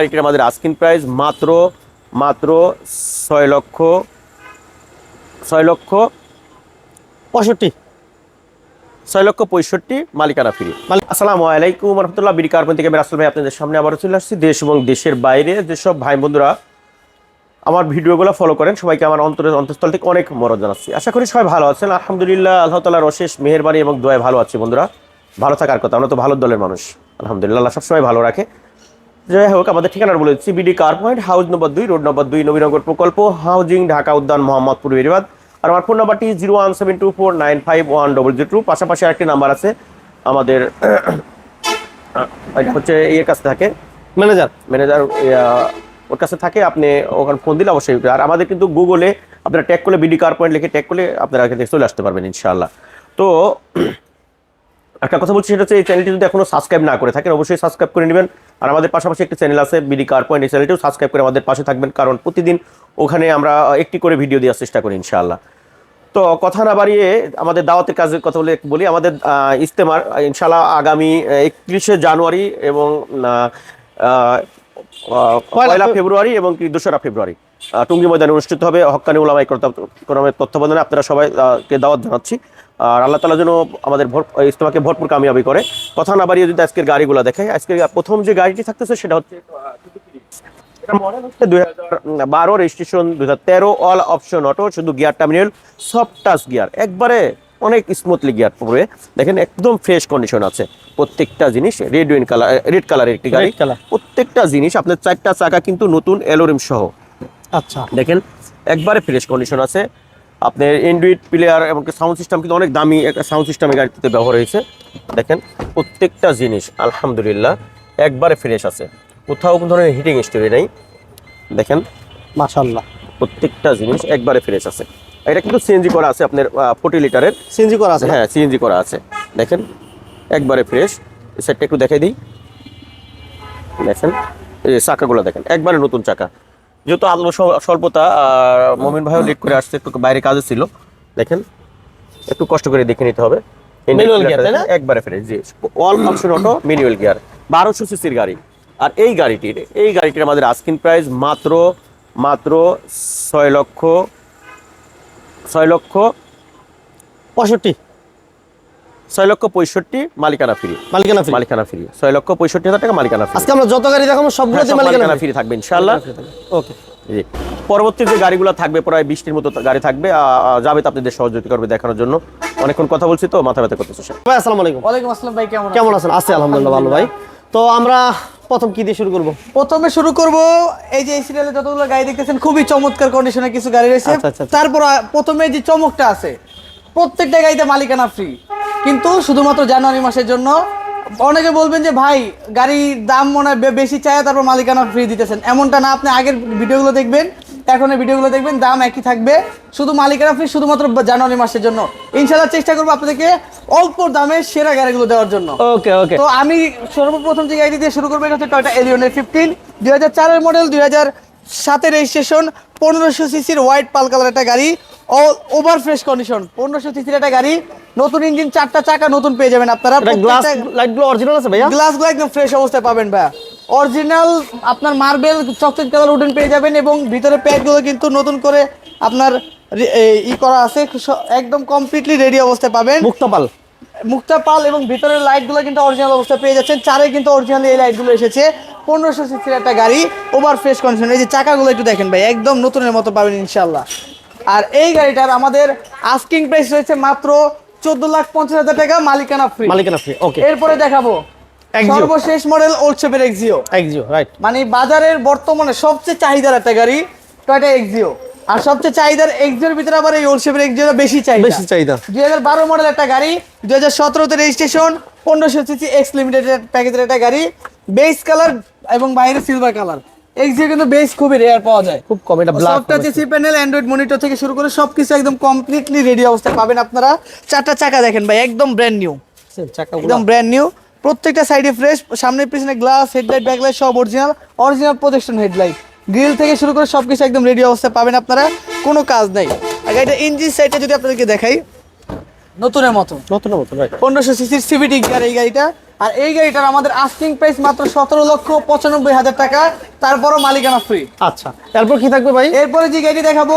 গাড়িটির আমাদের asking price মাত্র মাত্র ছয় লক্ষ ছয় লক্ষ পঁয়ষট্টি। ছয় লক্ষ পঁয়ষট্টি মালিকানা ফ্রি। আসসালামু আলাইকুম রহমতুল্লাহ বিডি কার্বন থেকে আমি রাসেল আপনাদের সামনে আবারও চলে আসছি। দেশ এবং দেশের বাইরে যেসব ভাই বন্ধুরা আমার ভিডিওগুলো ফলো করেন, সবাইকে আমার অন্তরের অন্তঃস্থল থেকে অনেক মরদ জানাচ্ছি। আশা করি সবাই ভালো আছেন। আলহামদুলিল্লাহ, আল্লাহ তালার অশেষ মেহরবানি এবং দোয়ায় ভালো আছি বন্ধুরা। ভালো থাকার কথা, আমরা তো ভালো দলের মানুষ। আলহামদুলিল্লাহ, আল্লাহ সবসময় ভালো রাখে। যাই হোক, আমাদের ঠিকানা বলে দিচ্ছি BD car point house number দুই রোড নম্বর দুই, নবীনগর প্রকল্প হাউজিং ঢাকা উদ্যান, মোহাম্মদপুর বেরিবাদ আর আমার ফোন নাম্বারটি zero one seven two four nine five one double zero two পাশাপাশি আরেকটি নাম্বার আছে আমাদের হচ্ছে ইয়ের কাছে থাকে ম্যানেজার ম্যানেজার ওর কাছে থাকে, আপনি ওখানে ফোন দিলে অবশ্যই। আর আমাদের কিন্তু গুগলে আপনারা ট্যাগ করলে বিডি কার পয়েন্ট লিখে ট্যাগ করলে আপনারা চলে আসতে পারবেন, ইনশাআল্লাহ। তো একটা কথা বলছি সেটা হচ্ছে এই চ্যানেলটি যদি এখনও সাবস্ক্রাইব না করে থাকেন অবশ্যই সাবস্ক্রাইব করে নেবেন। আর আমাদের পাশাপাশি একটি চ্যানেল আছে বিডি কার পয়েন্ট এই চ্যানেলটিও সাবস্ক্রাইব করে আমাদের পাশে থাকবেন কারণ প্রতিদিন ওখানে আমরা একটি করে ভিডিও দেওয়ার চেষ্টা করি ইনশাআল্লাহ। তো কথা না বাড়িয়ে আমাদের দাওয়াতের কাজের কথা বলে বলি আমাদের আহ, ইনশাআল্লাহ আগামী একত্রিশে জানুয়ারি এবং পয়লা ফেব্রুয়ারি এবং দোসরা ফেব্রুয়ারি টুঙ্গি ময়দানে অনুষ্ঠিত হবে হক্কানি উলামাই করমের তত্ত্বাবধানে। আপনারা সবাই আহ, কে দাওয়াত জানাচ্ছি। আর আল্লাহ তালা যেন আমাদের ভর ইজতেমাকে ভরপুর কামিয়াবি করে। কথা না বাড়িয়ে যদি আজকের গাড়িগুলো দেখে আজকে প্রথম যে গাড়িটি থাকতেছে সেটা হচ্ছে মডেল হচ্ছে দুই হাজার বারো রেজিস্ট্রেশন দুই হাজার তেরো অল অপশন অটো শুধু gear terminal soft touch gear একবারে অনেক স্মুথলি গিয়ার পড়বে দেখেন একদম ফ্রেশ কন্ডিশন আছে। প্রত্যেকটা জিনিস রেড উইন কালার রেড কালারের একটি গাড়ি। প্রত্যেকটা জিনিস আপনার চারটা চাকা কিন্তু নতুন এলোরিম সহ। আচ্ছা। দেখেন একবারে ফ্রেশ কন্ডিশন আছে। আপনার এন্ড্রয়েড প্লেয়ার এবং সাউন্ড সিস্টেম কিন্তু অনেক দামি একটা সাউন্ড সিস্টেম গাড়িতে ব্যবহার হয়েছে। দেখেন প্রত্যেকটা জিনিস আলহামদুলিল্লাহ একবারে ফ্রেশ আছে। কোথাও কোনো ধরনের হিটিং স্টোরি নেই। দেখেন মাশাল্লাহ প্রত্যেকটা জিনিস একবারে ফ্রেশ আছে। এটা কিন্তু সিএনজি করা আছে আপনার ফোর্টি লিটারের সিএনজি করা আছে? হ্যাঁ সিএনজি করা আছে। দেখেন একবারে ফ্রেশ সেটটা একটু দেখাই দিই। দেখেন এই চাকাগুলো দেখেন একবারে নতুন চাকা। যেহেতু আলো স্ব- স্বল্পতা আর মমিন ভাইও লেট করে আসছে একটু বাইরে কাজে ছিল। দেখেন একটু কষ্ট করে দেখে নিতে হবে। Gear, তাই না? একবারে ফ্রেশ জি। All option auto manual gear বারোশো সিসির গাড়ি। আর এই গাড়িটির এই গাড়িটির আমাদের আস্কিন প্রাইস মাত্র মাত্র ছয় লক্ষ ছয় লক্ষ পঁয়ষট্টি। ছয় লক্ষ পঁয়ষট্টি মালিকানা ফ্রি। মালিকানা ফ্রি। মালিকানা ফ্রি। ছয় লক্ষ পঁয়ষট্টি হাজার টাকা মালিকানা ফ্রি। আজকে আমরা যত গাড়ি দেখাবো সবগুলোতে মালিকানা মালিকানা ফ্রি। থাকবে ইনশাল্লাহ ওকে জি। পরবর্তী যে গাড়িগুলো থাকবে প্রায় বিশটির মতো গাড়ি থাকবে আহ, আপনাদের সহযোগিতা করবে দেখানোর জন্য। অনেকক্ষণ কথা বলছি তো মাথা ব্যথা করতেছে। ভাই আসসালামু আলাইকুম। ওয়ালাইকুম আসসালাম ভাই কেমন কেমন আছেন? আছে আলহামদুলিল্লাহ ভালো ভাই। তো আমরা প্রথম কি দিয়ে শুরু করব? প্রথমে শুরু করব এই যে এই সিরিয়ালে যতগুলো গাড়ি দেখতেছেন খুবই চমৎকার কন্ডিশনে কিছু গাড়ি রয়েছে। আচ্ছা, আচ্ছা, আচ্ছা। তারপর প্রথমে যে চমকটা আছে প্রত্যেকটা গাড়িতে মালিকানা ফ্রি কিন্তু শুধুমাত্র জানুয়ারি মাসের জন্য অনেকে বলবেন যে ভাই গাড়ির দাম মনে হয় বেশি চায় তারপর মালিকানা ফ্রি দিতেছেন। এমনটা না আপনি আগের ভিডিওগুলো দেখবেন এখন এই ভিডিওগুলো দেখবেন দাম একই থাকবে। শুধু মালিকানা ফ্রি শুধুমাত্র জানুয়ারি মাসের জন্য। ইনশাল্লাহ চেষ্টা করব আপনাদেরকে অল্প দামে সেরা গাড়িগুলো দেওয়ার জন্য। ওকে ওকে। তো আমি সর্বপ্রথম যে গাড়ি দিয়ে শুরু করব এটা হচ্ছে টয়টা এলিয়নের ফিফটিন দুই হাজার চারের মডেল দুই হাজার সাতের রেজিস্ট্রেশন পনেরোশো সিসির হোয়াইট পাল কালার একটা গাড়ি। ওভার ফ্রেশ কন্ডিশন পনেরোশো সিসির একটা গাড়ি নতুন ইঞ্জিন চারটা চাকা নতুন পেয়ে যাবেন আপনারা। এটা গ্লাস লাইটগুলো অরিজিনাল আছে ভাইয়া? গ্লাসগুলো একদম ফ্রেশ অবস্থায় পাবেন ভাইয়া। অরিজিনাল আপনার মার্বেল চকলেট কালার উডেন পেয়ে যাবেন এবং ভিতরে প্যাডগুলো কিন্তু নতুন করে আপনার ই করা আছে। একদম কমপ্লিটলি রেডি অবস্থায় পাবেন। মুক্তাপাল মুক্তা পাল এবং ভিতরের লাইটগুলো কিন্তু অরিজিনাল অবস্থায় পেয়ে যাচ্ছেন। চারে কিন্তু অরিজিনাল এই লাইটগুলো এসেছে। পনেরোশো সিসির একটা গাড়ি ওভার ফ্রেশ কন্ডিশন এই যে চাকাগুলো একটু দেখেন ভাই একদম নতুনের মতো পাবেন ইনশাল্লাহ আর এই গাড়িটার আমাদের আস্কিং প্রাইস রয়েছে মাত্র চোদ্দ লাখ পঞ্চাশ হাজার টাকা মালিকানা ফ্রি মালিকানা ফ্রি ওকে এরপরে দেখাবো। সর্বশেষ মডেল ওল্ড শেপের এক্সিও এক্সিও রাইট মানে বাজারের বর্তমানে সবচেয়ে চাহিদার একটা গাড়ি টয়টা এক্সিও আর সবচেয়ে চাহিদার এক্সিওর ভিতরে আবার এই ওল্ড শেপের এক্সিওটা বেশি চাহিদা। বেশি চাহিদা। দুই হাজার বারো মডেল একটা গাড়ি দুই হাজার সতেরোতে রেজিস্ট্রেশন পনেরোশো সিসি এক্স লিমিটেড প্যাকেজের একটা গাড়ি বেস কালার এবং বাইরে সিলভার কালার এক্সিও কিন্তু বেস খুবই রেয়ার পাওয়া যায়। খুব কম এটা ব্ল্যাক সব টাচে সি প্যানেল অ্যান্ড্রয়েড মনিটর থেকে শুরু করে সবকিছু একদম কমপ্লিটলি রেডি অবস্থায় পাবেন আপনারা। চারটা চাকা দেখেন ভাই একদম ব্র্যান্ড নিউ একদম ব্র্যান্ড নিউ প্রত্যেকটা সাইডে ফ্রেশ সামনে পিছনে গ্লাস হেডলাইট ব্যাকলাইট সব original original protection headlight grill থেকে শুরু করে সবকিছু একদম রেডি অবস্থায় পাবেন আপনারা কোনো কাজ নাই। আর গাড়িটা ইঞ্জিন সাইডটা যদি আপনাদেরকে দেখাই নতুনের মতো। নতুন মতো পনেরোশো সিসির সিভিটি গিয়ার এই গাড়িটা। আর এই গাড়িটার আমাদের আস্কিং প্রাইস মাত্র সতেরো লক্ষ পঁচানব্বই হাজার টাকা। তারপরও মালিকানা ফ্রি আচ্ছা তারপর কি থাকবে ভাই? এরপরে যে গাড়ি দেখাবো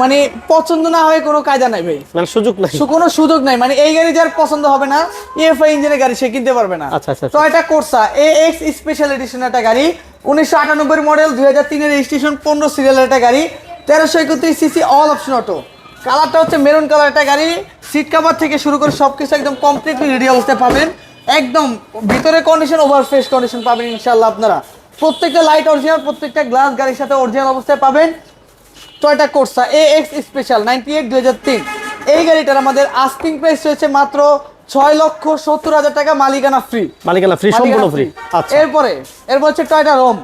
মানে পছন্দ না হয় কোনো কায়দা নাই ভাই। মানে সুযোগ নাই? কোনো সুযোগ নাই মানে এই গাড়ি যার পছন্দ হবে না ইএফআই ইঞ্জিনের গাড়ি সে কিনতে পারবে না। আচ্ছা, আচ্ছা, আচ্ছা। Toyota Corsa A X special edition একটা গাড়ি উনিশশো আটানব্বই মডেল দুই হাজার তিনের রেজিস্ট্রেশন পনেরো সিরিয়ালের একটা গাড়ি তেরোশো একত্রিশ সিসি অল অপশন অটো কালারটা হচ্ছে মেরুন কালার একটা গাড়ি সিট কাভার থেকে শুরু করে সব কিছু একদম কমপ্লিটলি রেডি অবস্থায় পাবেন। একদম ভিতরে কন্ডিশন ওভার ফ্রেশ কন্ডিশন পাবেন ইনশাল্লাহ আপনারা। প্রত্যেকটা লাইট অরিজিনাল প্রত্যেকটা গ্লাস গাড়ির সাথে অরিজিনাল অবস্থায় পাবেন। Toyota Corsa A X special ninety eight দুই হাজার তিন। এই গাড়িটার আমাদের আস্কিং প্রাইস রয়েছে মাত্র ছয় লক্ষ সত্তর হাজার টাকা মালিকানা ফ্রি মালিকানা ফ্রি সম্পূর্ণ ফ্রি আচ্ছা। এরপরে এরপর হচ্ছে টয়টা রোম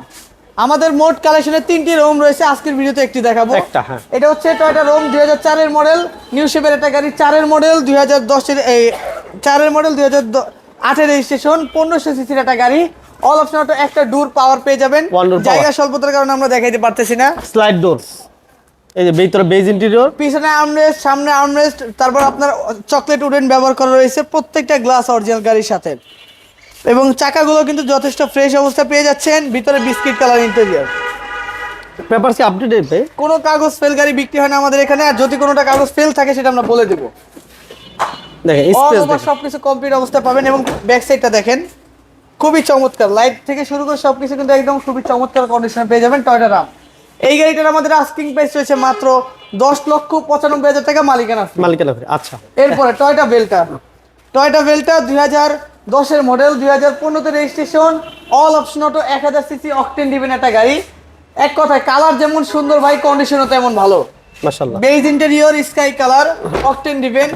আমাদের মোট কালেকশনের তিনটি রোম রয়েছে আজকের ভিডিওতে একটি দেখাবো। একটা, হ্যাঁ। এটা হচ্ছে টয়টা রোম দুই চারের মডেল নিউ শেপের একটা গাড়ি চারের মডেল দুই হাজার দশের এই চারের মডেল দুই হাজার আটের রেজিস্ট্রেশন পনেরোশো সিসির একটা গাড়ি। অল অপশন অটো একটা ডুর পাওয়ার পেয়ে যাবেন। জায়গা স্বল্পতার কারণে আমরা দেখাইতে পারতেছি না। স্লাইড ডোর এই যে ভিতরে বেজ ইন্টেরিয়র পিছনে আর্মরেস্ট সামনে আর্মরেস্ট তারপর আপনার চকলেট উডেন ব্যবহার করা রয়েছে প্রত্যেকটা গ্লাস অরিজিনাল গাড়ির সাথে। এবং চাকাগুলো কিন্তু যথেষ্ট ফ্রেশ অবস্থা পেয়ে যাচ্ছেন। ভিতরে বিস্কিট কালার ইন্টেরিয়ার পেপার কি আপডেটেড ভাই কোনো কাগজ ফেল গাড়ি বিক্রি হয় না আমাদের এখানে আর যদি কোনোটা কাগজ ফেল থাকে সেটা আমরা বলে দেবো। দেখেন স্পেস দেখেন। সবকিছু কমপ্লিট অবস্থা পাবেন এবং ব্যাক সাইডটা দেখেন। খুবই চমৎকার। লাইট থেকে শুরু করে সবকিছু কিন্তু একদম খুবই চমৎকার কন্ডিশনে পেয়ে যাবেন টয়টা রাম এই গাড়িটার আমাদের আস্কিং প্রাইস রয়েছে মাত্র দশ লক্ষ পঁচানব্বই হাজার টাকা মালিকানা মালিকানা আচ্ছা। এরপরে টয়টা বেলটা টয়টা বেলটা দুই হাজার দশের মডেল দুই হাজার পনেরোতে রেজিস্ট্রেশন অল অপশন অটো এক হাজার সিসি অকটেন দিবেন একটা গাড়ি। এক কথায় কালার যেমন সুন্দর ভাই কন্ডিশনও তেমন ভালো। Beige interior sky colour octane দিবেন।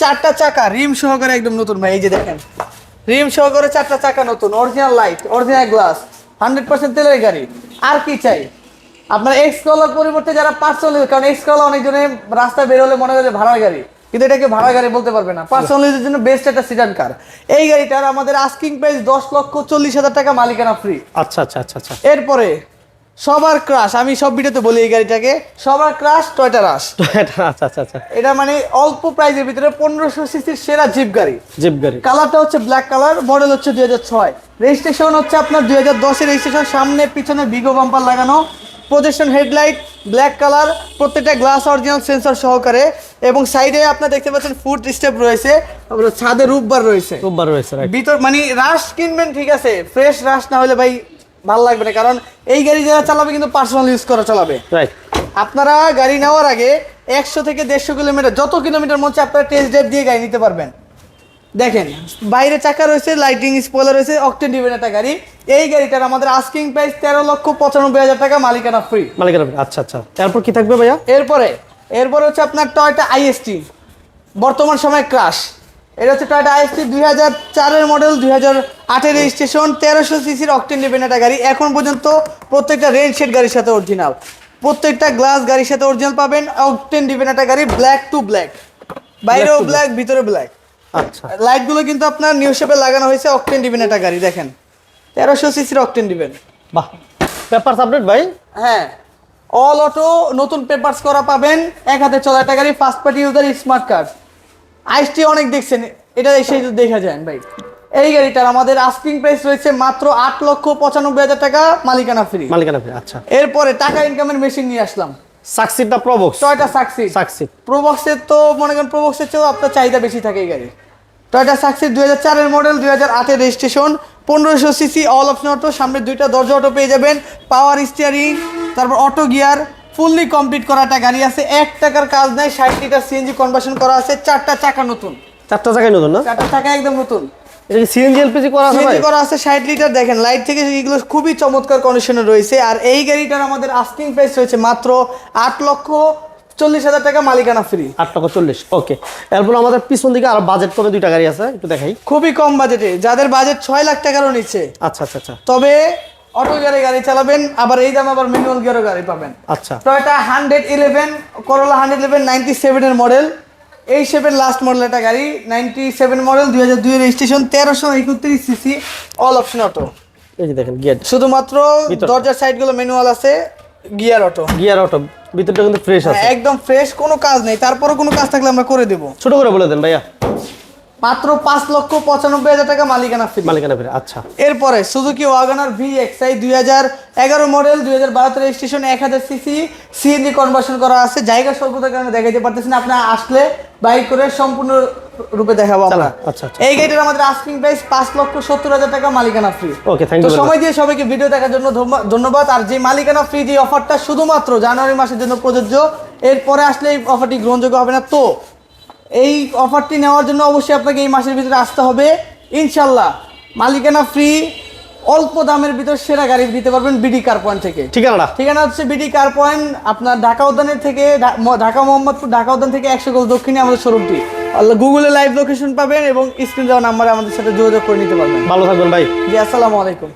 চারটা চাকা রিম সহকারে একদম নতুন ভাই এই যে দেখেন। রিম সহকারে চারটা চাকা নতুন original light original glass hundred percent তেলের গাড়ি। আর কি চাই? আপনার এক্স কলার পরিবর্তে যারা পার্সোনাল কারণ এক্স কলার অনেকজনে রাস্তায় বেরোলে মনে করে যে ভাড়ার গাড়ি। কিন্তু এটাকে ভাড়া গাড়ি বলতে পারবে না। পার্সোনালিটির জন্য বেস্ট একটা সিডান কার এই গাড়িটার আমাদের আস্কিং প্রাইস দশ লক্ষ চল্লিশ হাজার টাকা মালিকানা ফ্রি আচ্ছা আচ্ছা আচ্ছা আচ্ছা। এরপরে সবার ক্রাশ আমি সব ভিডিওতে বলি এই গাড়িটাকে সবার ক্রাশ টয়টা রাশ আচ্ছা আচ্ছা আচ্ছা। এটা মানে অল্প প্রাইজের ভিতরে পনেরোশো সিসির সেরা জিপ গাড়ি। জিপ গাড়ি। কালারটা হচ্ছে ব্ল্যাক কালার মডেল হচ্ছে দুই হাজার ছয়। রেজিস্ট্রেশন হচ্ছে আপনার দুই হাজার দশের রেজিস্ট্রেশন সামনে পিছনে বিগো বাম্পার লাগানো। প্রজেকশন হেডলাইট ব্ল্যাক কালার প্রত্যেকটা গ্লাস অরিজিনাল সেন্সর সহকারে এবং সাইডে আপনার দেখতে পাচ্ছেন ফুড স্টেপ রয়েছে ছাদে রূপবার রয়েছে। রোববার রয়েছে রাইট ভিতর মানে রাশ কিনবেন ঠিক আছে ফ্রেশ রাশ না হলে ভাই ভালো লাগবে না কারণ এই গাড়ি যারা চালাবে কিন্তু পার্সোনাল ইউজ করা চালাবে। রাইট আপনারা গাড়ি নেওয়ার আগে একশো থেকে দেড়শো কিলোমিটার যত কিলোমিটার মধ্যে আপনারা টেস্ট ড্রাইভ দিয়ে গাড়ি নিতে পারবেন। দেখেন বাইরে চাকা রয়েছে লাইটিং স্পয়লার রয়েছে অক্টেন ডিভেন একটা গাড়ি। এই গাড়িটার আমাদের আস্কিং প্রাইস তেরো লক্ষ পঁচানব্বই হাজার টাকা মালিকানা ফ্রি মালিকানা। আচ্ছা আচ্ছা। এরপর কি থাকবে ভাইয়া? এরপরে এরপরে হচ্ছে আপনার টয়টা আইএসটি বর্তমান সময় ক্রাশ এটা হচ্ছে টয়টা আইএসটি দুই হাজার চারের মডেল দুই হাজার আটের রেজিস্ট্রেশন তেরোশো সিসির অকটেন ডিভেন একটা গাড়ি। এখন পর্যন্ত প্রত্যেকটা রেড শেড গাড়ির সাথে অরিজিনাল প্রত্যেকটা গ্লাস গাড়ির সাথে অরিজিনাল পাবেন অক্টেন ডিভেন একটা গাড়ি ব্ল্যাক টু ব্ল্যাক বাইরেও ব্ল্যাক ভিতরে ব্ল্যাক আচ্ছা। লাইটগুলো কিন্তু আপনার নিউ শেপে লাগানো হয়েছে অকটেন ডিভেন একটা গাড়ি দেখেন। তেরোশো সিসির অকটেন ডিভেন বাহ। পেপারস আপডেট ভাই? হ্যাঁ। অল অটো নতুন পেপারস করা পাবেন। এক হাতে চলা একটা গাড়ি first party user smart card আইসটি অনেক দেখছেন এটা এসে দেখা যায় ভাই। এই গাড়িটার আমাদের আস্কিং প্রাইস রয়েছে মাত্র আট লক্ষ পঁচানব্বই হাজার টাকা মালিকানা ফ্রি মালিকানা free। আচ্ছা। এরপরে টাকা ইনকামের মেশিন নিয়ে আসলাম। সাকসিডটা প্রবক্স টয়টা সাকসিড সাকসিড প্রোবক্সের তো মনে করেন প্রোবক্সের চেয়েও আপনার চাহিদা বেশি থাকে এই গাড়ি টয়টা সাকসিড দুই হাজার চারের মডেল দুই হাজার আটের রেজিস্ট্রেশন পনেরোশো সিসি অল অপশন অটো সামনে দুইটা দরজা অটো পেয়ে যাবেন পাওয়ার স্টিয়ারিং তারপর অটো গিয়ার ফুললি কমপ্লিট করা একটা গাড়ি আছে এক টাকার কাজ নাই ষাট লিটার সিএনজি কনভার্সন করা আছে চারটা চাকা নতুন। চারটা জায়গায় নতুন না? চারটা চাকা একদম নতুন। এটা কি সিএনজি এলপিজি করা আছে সিএনজি করা আছে ষাট লিটার দেখেন লাইট থেকে এগুলো খুবই চমৎকার কন্ডিশনে রয়েছে আর এই গাড়িটার আমাদের আস্কিং প্রাইস রয়েছে মাত্র আট লক্ষ চল্লিশ হাজার টাকা মালিকানা ফ্রি আট টাকা চল্লিশ ওকে এরপর আমাদের পিছন দিকে আর বাজেট কমে দুইটা গাড়ি আছে একটু দেখাই। খুবই কম বাজেটে যাদের বাজেট ছয় লাখ টাকারও নিচ্ছে আচ্ছা আচ্ছা আচ্ছা। তবে অটো গিয়ারে গাড়ি চালাবেন আবার এই দাম আবার ম্যানুয়াল গিয়ারও গাড়ি পাবেন। আচ্ছা। Toyota hundred eleven Corolla hundred eleven ninety সেভেনের মডেল এই শেপের লাস্ট মডেল একটা গাড়ি নাইনটি সেভেন মডেল দুই হাজার দুই রেজিস্ট্রেশন তেরোশো একত্রিশ সিসি অল অপশন অটো এই যে দেখেন গিয়ার শুধুমাত্র। দরজার সাইডগুলো ম্যানুয়াল আছে গিয়ার অটো। গিয়ার অটো ভিতরটা কিন্তু ফ্রেশ আছে। একদম ফ্রেশ কোনো কাজ নেই। তারপরে কোনো কাজ থাকলে আমরা করে দেবো। ছোট করে বলে দেন ভাইয়া। মাত্র পাঁচ লক্ষ পঁচানব্বই হাজার টাকা মালিকানা ফ্রি মালিকানা ফিরে আচ্ছা। এরপরে সুজুকি ওয়াগনার ভি এক্সআই দুই হাজার এগারো মডেল দুই হাজার বারোতে রেজিস্ট্রেশন এক হাজার সিসি সিএনজি কনভার্সন করা আছে। জায়গা স্বল্পতার কারণে দেখাইতে পারতেছি না। আপনি আসলে বাইক করে সম্পূর্ণ রূপে দেখাবো আমরা। আচ্ছা, আচ্ছা। এই গাড়িটার আমাদের আস্কিং প্রাইস পাঁচ লক্ষ সত্তর হাজার টাকা মালিকানা ফ্রি ওকে তো সময় দিয়ে সবাইকে ভিডিও দেখার জন্য ধন্যবাদ। আর যে মালিকানা ফ্রি যে অফারটা শুধুমাত্র জানুয়ারি মাসের জন্য প্রযোজ্য এরপরে আসলে এই অফারটি গ্রহণযোগ্য হবে না। তো এই অফারটি নেওয়ার জন্য অবশ্যই আপনাকে এই মাসের ভিতরে আসতে হবে। ইনশাল্লাহ মালিকানা ফ্রি অল্প দামের ভিতর সেরা গাড়ি দিতে পারবেন বিডি কার পয়েন্ট থেকে। ঠিকানাটা? ঠিকানা হচ্ছে বিডি কার পয়েন্ট আপনার ঢাকা উদ্যানের থেকে ঢাকা মোহাম্মদপুর ঢাকা উদ্যান থেকে একশো গোল দক্ষিণে আমাদের শোরুমটি গুগলে লাইভ লোকেশন পাবেন এবং স্ক্রিন দেওয়া নাম্বারে আমাদের সাথে যোগাযোগ করে নিতে পারবেন। ভালো থাকবেন ভাই। জি আসসালামু আলাইকুম।